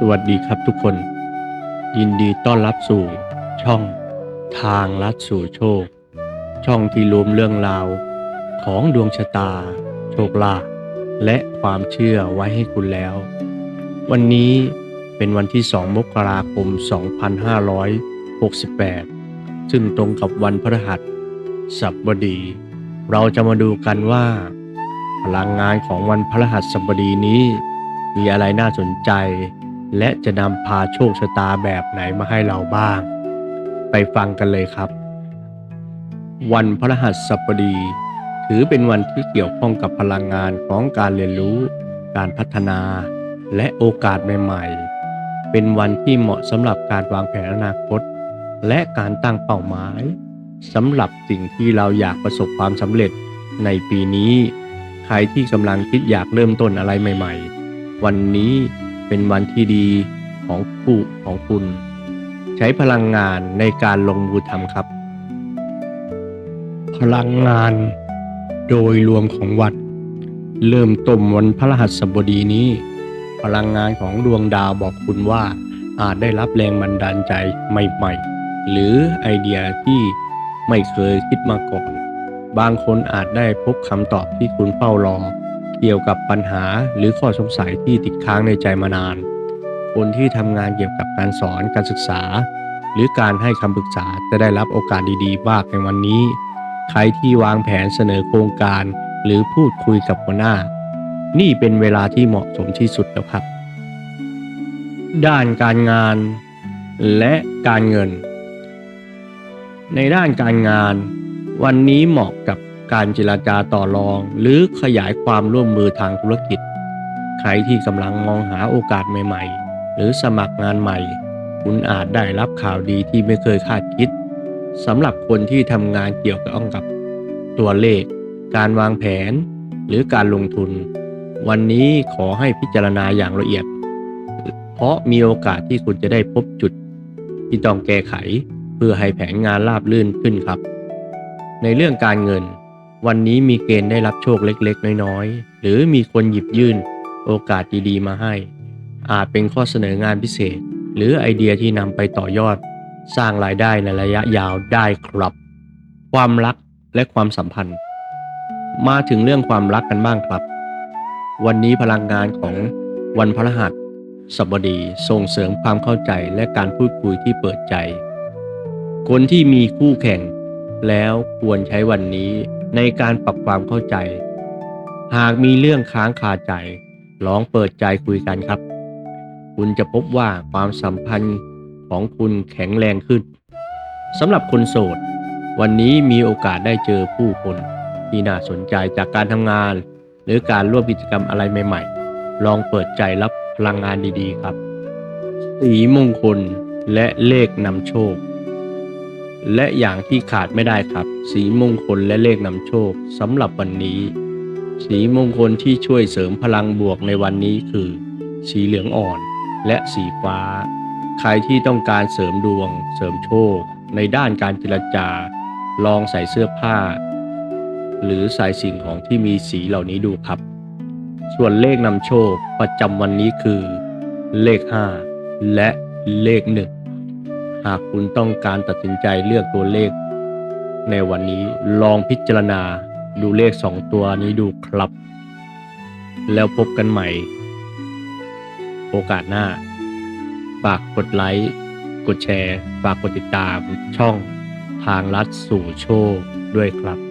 สวัสดีครับทุกคน ยินดีต้อนรับสู่ช่องทางลัดสู่โชค ช่องที่รวมเรื่องราว ของดวงชะตา โชคลาภและความเชื่อไว้ให้คุณแล้ว วันนี้เป็นวันที่ 2 มกราคม 2568 ซึ่งตรงกับวันพฤหัสสับดี เราจะมาดูกันว่า พลังงานของวันพฤหัสบดีนี้ มีอะไรน่าสนใจ และจะนำพาโชคชะตาแบบไหนมาให้เราบ้าง ไปฟังกันเลยครับ วันพฤหัสบดี ถือเป็นวันที่เกี่ยวข้องกับพลังงานของการเรียนรู้ การพัฒนา และโอกาสใหม่ๆ เป็นวันที่เหมาะสำหรับการวางแผนอนาคต และการตั้งเป้าหมายสำหรับสิ่งที่เราอยากประสบความสำเร็จในปีนี้ ใครที่กำลังคิดอยากเริ่มต้นอะไรใหม่ ๆ วันนี้ เป็นวันที่ดีของคู่ของคุณ ใช้พลังงานในการลงมือทำครับ พลังงานโดยรวมของวัด เริ่มต้นวันพฤหัสบดีนี้ พลังงานของดวงดาวบอกคุณว่าอาจได้รับแรงบันดาลใจใหม่ๆ หรือไอเดียที่ไม่เคยคิดมาก่อน บางคนอาจได้พบคำตอบที่คุณเฝ้ารอ เกี่ยวกับปัญหาหรือข้อสงสัยที่ติดค้างในใจมานาน คนที่ทำงานเกี่ยวกับการสอนการศึกษา หรือการให้คำปรึกษาจะได้รับโอกาสดีๆมากในวันนี้ ใครที่วางแผนเสนอโครงการหรือพูดคุยกับหัวหน้า นี่เป็นเวลาที่เหมาะสมที่สุดแล้วครับ ด้านการงานและการเงิน ในด้านการงาน วันนี้เหมาะกับ การเจราจาต่อรอง หรือขยายความร่วมมือทางธุรกิจ ใครที่กำลังมองหาโอกาสใหม่ๆ หรือสมัครงานใหม่ คุณอาจได้รับข่าวดีที่ไม่เคยคาดคิดสำหรับคนที่ทำงานเกี่ยวกับกับ ตัวเลข การวางแผน หรือการลงทุน วันนี้ขอให้พิจารณาอย่างละเอียด เพราะมีโอกาสที่คุณจะได้พบจุด ที่ต้องแก้ไข เพื่อให้แผนงานราบรื่นขึ้นครับ ในเรื่องการเงิน วันนี้มีเกณฑ์ได้รับโชคเล็กๆ น้อยๆ หรือมีคนหยิบยื่นโอกาสดีๆ มาให้ อาจเป็นข้อเสนองานพิเศษ หรือไอเดียที่นำไปต่อยอด สร้างรายได้ในระยะยาวได้ครับ ความรักและความสัมพันธ์ มาถึงเรื่องความรักกันบ้างครับ วันนี้พลังงานของวันพฤหัสสบดีส่งเสริมความเข้าใจและการพูดคุยที่เปิดใจ คนที่มีคู่แข่ง แล้วควรใช้วันนี้ ในการปรับความเข้าใจ หากมีเรื่องค้างคาใจ ลองเปิดใจคุยกันครับ คุณจะพบว่าความสัมพันธ์ของคุณแข็งแรงขึ้นสำหรับคนโสด วันนี้มีโอกาสได้เจอผู้คน ที่น่าสนใจจากการทำงาน หรือการร่วมกิจกรรมอะไรใหม่ๆ ลองเปิดใจรับพลังงานดีๆครับ สีมงคลและเลขนำโชค และอย่างที่ขาดไม่ได้ครับ สีมงคลและเลขนำโชคสำหรับวันนี้ สีมงคลที่ช่วยเสริมพลังบวกในวันนี้คือ สีเหลืองอ่อนและสีฟ้า ใครที่ต้องการเสริมดวง เสริมโชค ในด้านการเจรจา ลองใส่เสื้อผ้า หรือใส่สิ่งของที่มีสีเหล่านี้ดูครับ ส่วนเลขนำโชคประจำวันนี้คือ เลข 5 และเลข1 หากคุณต้องการตัดสินใจเลือกตัวเลข ในวันนี้ลองพิจารณาดูเลข2ตัวนี้ดูครับ แล้วพบกันใหม่ โอกาสหน้า ฝากกดไลค์ กดแชร์ ฝากกดติดตามช่องทางลัดสู่โชคด้วยครับ